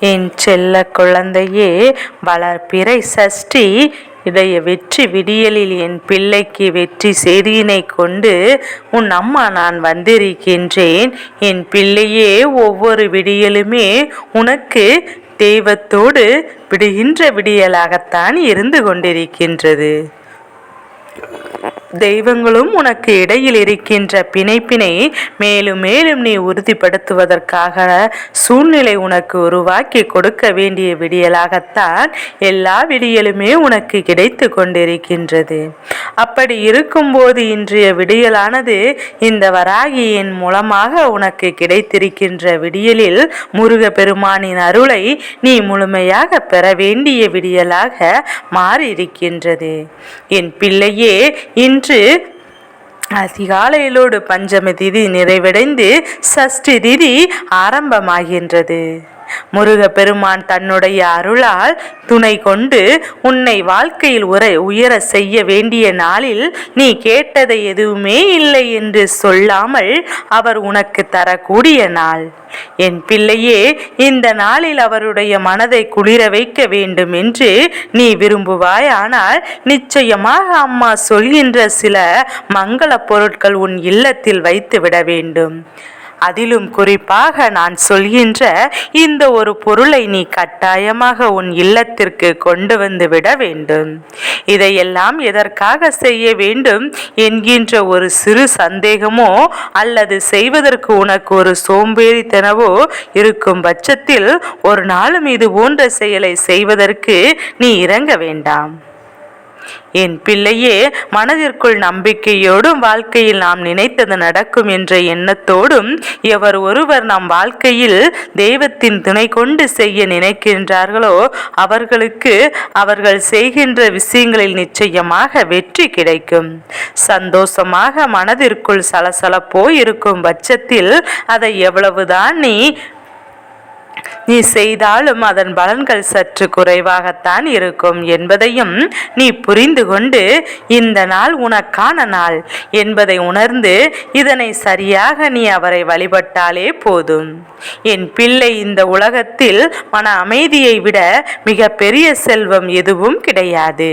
என் செல்ல குழந்தையே வளர்பிறை சஷ்டி இடைய வெற்றி விடியலில் என் பிள்ளைக்கு வெற்றி செய்தியினை கொண்டு உன் அம்மா நான் வந்திருக்கின்றேன். என் பிள்ளையே ஒவ்வொரு விடியலுமே உனக்கு தெய்வத்தோடு விடுகின்ற விடியலாகத்தான் இருந்து கொண்டிருக்கின்றது. தெய்வங்களும் உனக்கு இடையில் இருக்கின்ற பிணைப்பினை மேலும் மேலும் நீ உறுதிப்படுத்துவதற்காக சூழ்நிலை உனக்கு உருவாக்கி கொடுக்க வேண்டிய விடியலாகத்தான் எல்லா விடியலுமே உனக்கு கிடைத்து கொண்டிருக்கின்றது. அப்படி இருக்கும்போது இன்றைய விடியலானது இந்த வராகியின் மூலமாக உனக்கு கிடைத்திருக்கின்ற விடியலில் முருக பெருமானின் அருளை நீ முழுமையாக பெற வேண்டிய விடியலாக மாறியிருக்கின்றது. என் பிள்ளையே இன் இன்று அதிகாலையிலோடு பஞ்சமி திதி நிறைவடைந்து சஷ்டி திதி ஆரம்பமாகின்றது. முருகப்பெருமான் தன்னுடைய அருளால் துணை கொண்டு உன்னை வாழ்க்கையில் உரை உயர செய்ய வேண்டிய நாளில் நீ கேட்டதை எதுவுமே இல்லை என்று சொல்லாமல் அவர் உனக்கு தரக்கூடிய நாள். என் பிள்ளையே இந்த நாளில் அவருடைய மனதை குளிர வைக்க வேண்டும் என்று நீ விரும்புவாய் ஆனால் நிச்சயமாக அம்மா சொல்கின்ற சில மங்கள பொருட்கள் உன் இல்லத்தில் வைத்து விட வேண்டும். அதிலும் குறிப்பாக நான் சொல்கின்ற இந்த ஒரு பொருளை நீ கட்டாயமாக உன் இல்லத்திற்கு கொண்டு வந்து விட வேண்டும். இதையெல்லாம் எதற்காக செய்ய வேண்டும் என்கின்ற ஒரு சிறு சந்தேகமோ அல்லது செய்வதற்கு உனக்கு ஒரு சோம்பேறித்தனவோ இருக்கும் பட்சத்தில் ஒரு நாளும் இது போன்ற செயலை செய்வதற்கு நீ இறங்க வேண்டாம். என் பிள்ளையே மனதிற்குள் நம்பிக்கையோடும் வாழ்க்கையில் நாம் நினைத்தது நடக்கும் என்ற எண்ணத்தோடும் எவர் ஒருவர் நம் வாழ்க்கையில் தெய்வத்தின் துணை கொண்டு செய்ய நினைக்கின்றார்களோ அவர்களுக்கு அவர்கள் செய்கின்ற விஷயங்களில் நிச்சயமாக வெற்றி கிடைக்கும். சந்தோஷமாக மனதிற்குள் சலசலப்போ இருக்கும் பட்சத்தில் அதை எவ்வளவுதான் நீ நீ செய்தாலும் அதன் பலன்கள் சற்று குறைவாகத்தான் இருக்கும் என்பதையும் நீ புரிந்து கொண்டு இந்த நாள் உனக்கான நாள் என்பதை உணர்ந்து இதனை சரியாக நீ அவரை வழிபட்டாலே போதும். என் பிள்ளை இந்த உலகத்தில் மன அமைதியை விட மிக பெரிய செல்வம் எதுவும் கிடையாது.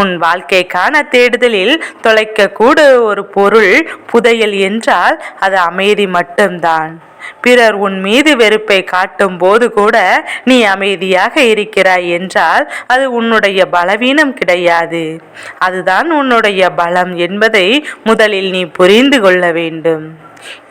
உன் வாழ்க்கைக்கான தேடுதலில் தொலைக்கக்கூட ஒரு பொருள் புதையல் என்றால் அது அமைதி மட்டும்தான். பிறர் உன் மீது வெறுப்பை காட்டும் போது கூட நீ அமைதியாக இருக்கிறாய் என்றால் அது உன்னுடைய பலவீனம் கிடையாது. அதுதான் உன்னுடைய பலம் என்பதை முதலில் நீ புரிந்து கொள்ள வேண்டும்.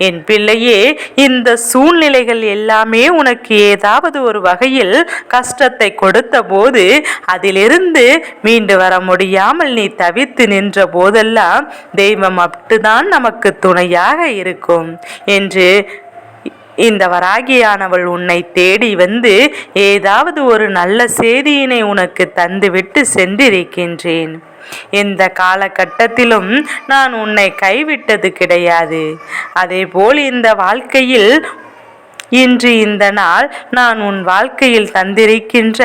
என் பிள்ளையே இந்த சூழ்நிலைகள் எல்லாமே உனக்கு ஏதாவது ஒரு வகையில் கஷ்டத்தை கொடுத்த போது அதிலிருந்து மீண்டு வர முடியாமல் நீ தவித்து நின்ற போதெல்லாம் தெய்வம் மட்டும்தான் நமக்கு துணையாக இருக்கும் என்று இந்த வராகியானவள் உன்னை தேடி வந்து ஏதாவது ஒரு நல்ல செய்தியினை உனக்கு தந்துவிட்டு சென்றிருக்கின்றேன். எந்த காலகட்டத்திலும் நான் உன்னை கைவிட்டது கிடையாது. அதேபோல் இந்த வாழ்க்கையில் இன்று இந்த நாள் நான் உன் வாழ்க்கையில் தந்திருக்கின்ற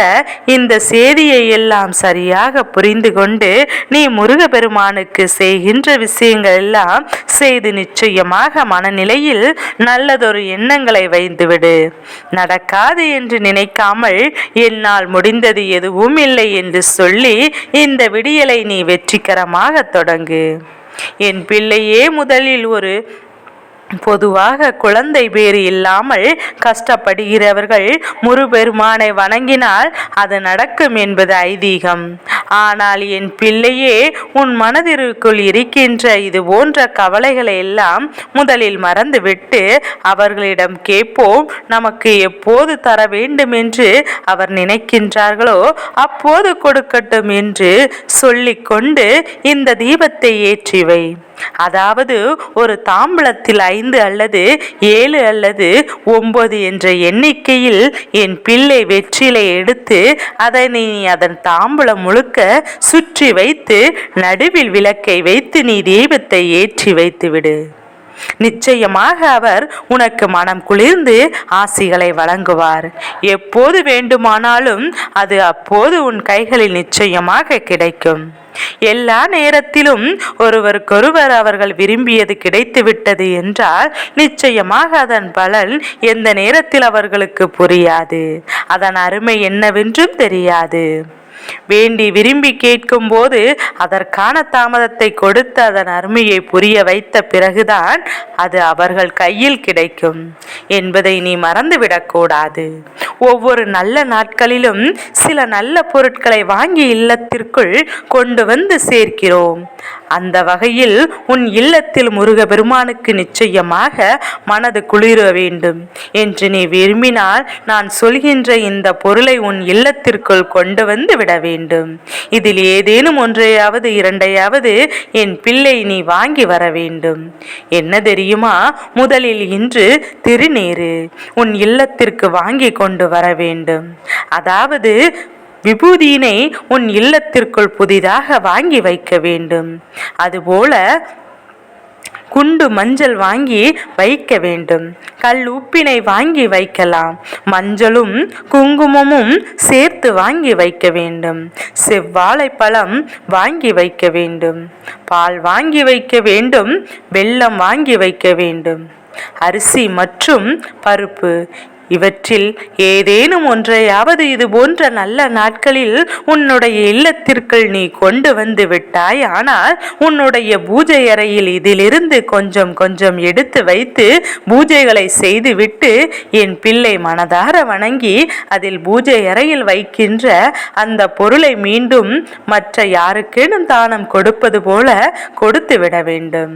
இந்த செய்தியை எல்லாம் சரியாக புரிந்து கொண்டு நீ முருகப்பெருமானுக்கு செய்கின்ற விஷயங்கள் எல்லாம் செய்து நிச்சயமாக மனநிலையில் நல்லதொரு எண்ணங்களை வைத்துவிடு. நடக்காது என்று நினைக்காமல் என்னால் முடிந்தது எதுவும் இல்லை என்று சொல்லி இந்த விடியலை நீ வெற்றிகரமாக தொடங்கு. என் பிள்ளையே முதலில் ஒரு பொதுவாக குழந்தை பேறு இல்லாமல் கஷ்டப்படுகிறவர்கள் முருபெருமானை வணங்கினால் அது நடக்கும் என்பது ஐதீகம். ஆனால் என் பிள்ளையே உன் மனதிற்குள் இருக்கின்ற இது போன்ற கவலைகளை எல்லாம் முதலில் மறந்துவிட்டு அவர்களிடம் கேட்போம். நமக்கு எப்போது தர வேண்டும் என்று அவர் நினைக்கின்றார்களோ அப்போது கொடுக்கட்டும் என்று சொல்லிக்கொண்டு இந்த தீபத்தை ஏற்றிவை அதாவது ஒரு தாம்பளத்தில் ஐந்து அல்லது ஏழு அல்லது ஒன்பது என்ற எண்ணிக்கையில் என் பிள்ளை வெற்றிலை எடுத்து அதை நீ அதன் தாம்பளம் முழுக்க சுற்றி வைத்து நடுவில் விளக்கை வைத்து நீ தெய்வத்தை ஏற்றி வைத்து விடு. நிச்சயமாக அவர் உனக்கு மனம் குளிர்ந்து ஆசிகளை வழங்குவார். எப்போது வேண்டுமானாலும் அது அப்போது உன் கைகளில் நிச்சயமாக கிடைக்கும். எல்லா நேரத்திலும் ஒருவருக்கொருவர் அவர்கள் விரும்பியது கிடைத்துவிட்டது என்றால் நிச்சயமாக அதன் பலன் எந்த நேரத்தில் அவர்களுக்கு புரியாது. அதன் அருமை என்னவென்றும் தெரியாது. வேண்டி விரும்பி கேட்கும்போது அதற்கான தாமதத்தை கொடுத்து அதன் அருமையை புரிய வைத்த பிறகுதான் அது அவர்கள் கையில் கிடைக்கும் என்பதை நீ மறந்துவிடக்கூடாது ஒவ்வொரு நல்ல நாட்களிலும் சில நல்ல பொருட்களை வாங்கி இல்லத்திற்குள் கொண்டு வந்து சேர்க்கிறோம். அந்த வகையில் உன் இல்லத்தில் முருக பெருமானுக்கு நிச்சயமாக மனது குளிர வேண்டும் என்று நீ விரும்பினால் நான் சொல்கின்ற இந்த பொருளை உன் இல்லத்திற்குள் கொண்டு வந்து விட வேண்டும். இதில் ஏதேனும் ஒன்றையாவது இரண்டையாவது என் பிள்ளை நீ வாங்கி வர வேண்டும். என்ன தெரியுமா? முதலில் இன்று திருநீரு உன் இல்லத்திற்கு வாங்கி கொண்டு வர வேண்டும். அதாவது விபூதியினை உன் இல்லத்திற்குள் புதிதாக வாங்கி வைக்க வேண்டும். அதுபோல குண்டு மஞ்சள் வாங்கி வைக்க வேண்டும். கல் உப்பினை வாங்கி வைக்கலாம். மஞ்சளும் குங்குமமும் சேர்த்து வாங்கி வைக்க வேண்டும். செவ்வாழை பழம் வாங்கி வைக்க வேண்டும். பால் வாங்கி வைக்க வேண்டும். வெல்லம் வாங்கி வைக்க வேண்டும். அரிசி மற்றும் பருப்பு இவற்றில் ஏதேனும் ஒன்றையாவது இது போன்ற நல்ல நாட்களில் உன்னுடைய இல்லத்திற்குள் நீ கொண்டு வந்து விட்டாய். ஆனால் உன்னுடைய பூஜை அறையில் இதிலிருந்து கொஞ்சம் கொஞ்சம் எடுத்து வைத்து பூஜைகளை செய்துவிட்டு என் பிள்ளை மனதார வணங்கி அதில் பூஜை அறையில் வைக்கின்ற அந்த பொருளை மீண்டும் மற்ற யாருக்கேனும் தானம் கொடுப்பது போல கொடுத்து விட வேண்டும்.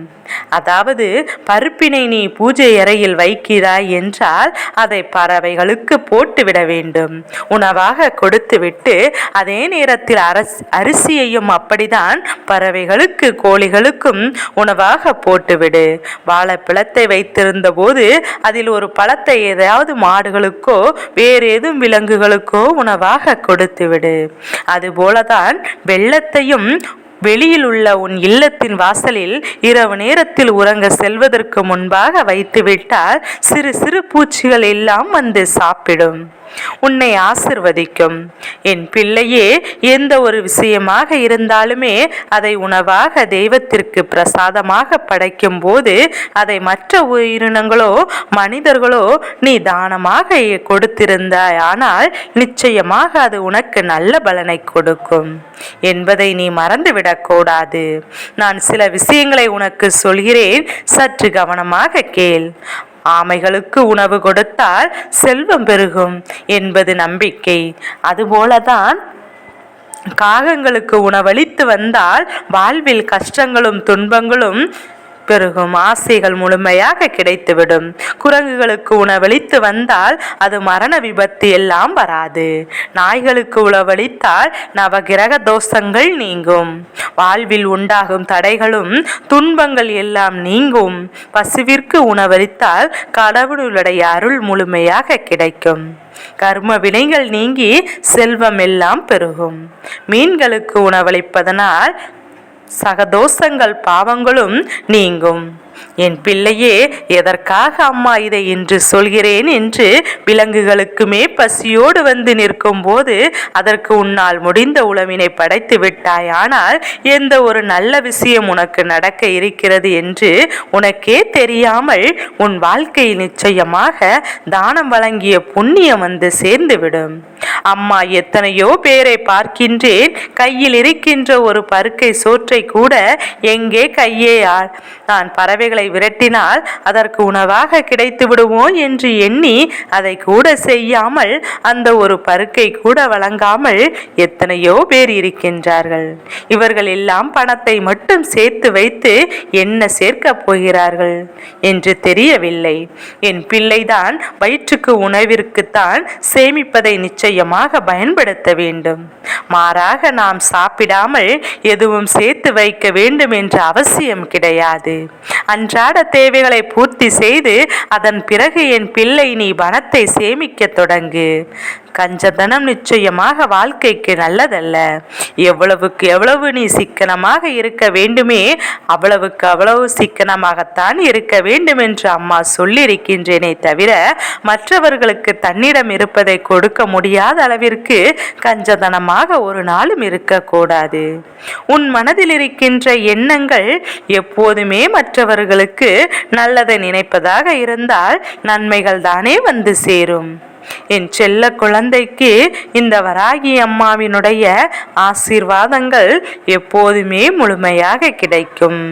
அதாவது பருப்பினை நீ பூஜை அறையில் வைக்கிறாய் என்றால் அதை பறவைகளுக்கு போட்டுவிட வேண்டும். உணவாக கொடுத்துவிட்டு அதே நேரத்தில் அரஸ் அரிசியையும் அப்படிதான் பறவைகளுக்கு கோழிகளுக்கும் உணவாக போட்டுவிடு. வாழைப்பழத்தை வைத்திருந்த போது அதில் ஒரு பழத்தை ஏதாவது மாடுகளுக்கோ வேறு ஏதும் விலங்குகளுக்கோ உணவாக கொடுத்துவிடு. அதுபோலதான் வெள்ளத்தையும் வெளியில் உள்ள உன் இல்லத்தின் வாசலில் இரவு நேரத்தில் உறங்க செல்வதற்கு முன்பாக வைத்துவிட்டால் சிறு சிறு பூச்சிகள் எல்லாம் வந்து சாப்பிடும். உன்னை ஆசிர்வதிக்கும். என் பிள்ளையே எந்த ஒரு விஷயமாக இருந்தாலுமே அதை உணவாக தெய்வத்திற்கு பிரசாதமாக படைக்கும் போது அதை மற்ற உயிரினங்களோ மனிதர்களோ நீ தானமாக கொடுத்திருந்தாய். ஆனால் நிச்சயமாக அது உனக்கு நல்ல பலனை கொடுக்கும். என்பதை நீ மறந்துவிடக்கூடாது நான் சில விஷயங்களை உனக்கு சொல்கிறேன். சற்று கவனமாக கேள். ஆமைகளுக்கு உணவு கொடுத்தால் செல்வம் பெருகும் என்பது நம்பிக்கை. அதுபோலதான் காகங்களுக்கு உணவளித்து வந்தால் வாழ்வில் கஷ்டங்களும் துன்பங்களும் பெருகும் ஆசைகள் முழுமையாக கிடைத்துவிடும். குரங்குகளுக்கு உணவளித்து வந்தால் அது மரண விபத்து எல்லாம் வராது. நாய்களுக்கு உணவளித்தால் நவகிரக தோஷங்கள் நீங்கும். வாழ்வில் உண்டாகும் தடைகளும் துன்பங்கள் எல்லாம் நீங்கும். பசுவிற்கு உணவளித்தால் கடவுளுடைய அருள் முழுமையாக கிடைக்கும். கர்ம வினைகள் நீங்கி செல்வம் எல்லாம் பெருகும். மீன்களுக்கு உணவளிப்பதனால் சகதோஷங்கள் பாவங்களும் நீங்கும். என் பிள்ளையே எதற்காக அம்மா இதை இன்று சொல்கிறேன் என்று விலங்குகளுக்குமே பசியோடு வந்து நிற்கும் போது அதற்கு உன்னால் முடிந்த உளவினை படைத்து விட்டாய் ஆனால் எந்த ஒரு நல்ல விஷயம் உனக்கு நடக்க இருக்கிறது என்று உனக்கே தெரியாமல் உன் வாழ்க்கையில் நிச்சயமாக தானம் வழங்கிய புண்ணியம் வந்து சேர்ந்துவிடும். அம்மா எத்தனையோ பேரை பார்க்கின்றேன். கையில் இருக்கின்ற ஒரு பருக்கை சோற்றை கூட எங்கே கையே நான் பறவைகளை விரட்டினால் அதற்கு உணவாக கிடைத்து விடுவோம் என்று எண்ணி அதை கூட செய்யாமல் அந்த ஒரு பருக்கை கூட வழங்காமல் எத்தனையோ பேர் இருக்கின்றார்கள். இவர்கள் எல்லாம் பணத்தை மட்டும் சேர்த்து வைத்து என்ன சேர்க்கப் போகிறார்கள் என்று தெரியவில்லை. என் பிள்ளைதான் வயிற்றுக்கு உணவிற்குத்தான் சேமிப்பதை நிச்சயம் நிச்சயமாக பயன்படுத்த வேண்டும். மாறாக நாம் சாப்பிடாமல் எதுவும் சேர்த்து வைக்க வேண்டும் என்ற அவசியம் கிடையாது. அன்றாட தேவைகளை பூர்த்தி செய்து அதன் பிறகு என் பிள்ளை நீ பணத்தை சேமிக்க தொடங்கு. கஞ்சதனம் நிச்சயமாக வாழ்க்கைக்கு நல்லதல்ல. எவ்வளவுக்கு எவ்வளவு நீ சிக்கனமாக இருக்க வேண்டுமே அவ்வளவுக்கு அவ்வளவு சிக்கனமாகத்தான் இருக்க வேண்டும் என்று அம்மா சொல்லியிருக்கின்றேனே தவிர மற்றவர்களுக்கு தன்னிடம் இருப்பதை கொடுக்க முடியாத அளவிற்கு கஞ்சதனமாக ஒரு நாளும் இருக்கக்கூடாது. உன் மனதில் இருக்கின்ற எண்ணங்கள் எப்போதுமே மற்றவர்களுக்கு நல்லதை நினைப்பதாக இருந்தால் நன்மைகள் தானே வந்து சேரும். என் செல்ல குழந்தைக்கு இந்த வராகி அம்மாவினுடைய ஆசீர்வாதங்கள் எப்போதுமே முழுமையாக கிடைக்கும்.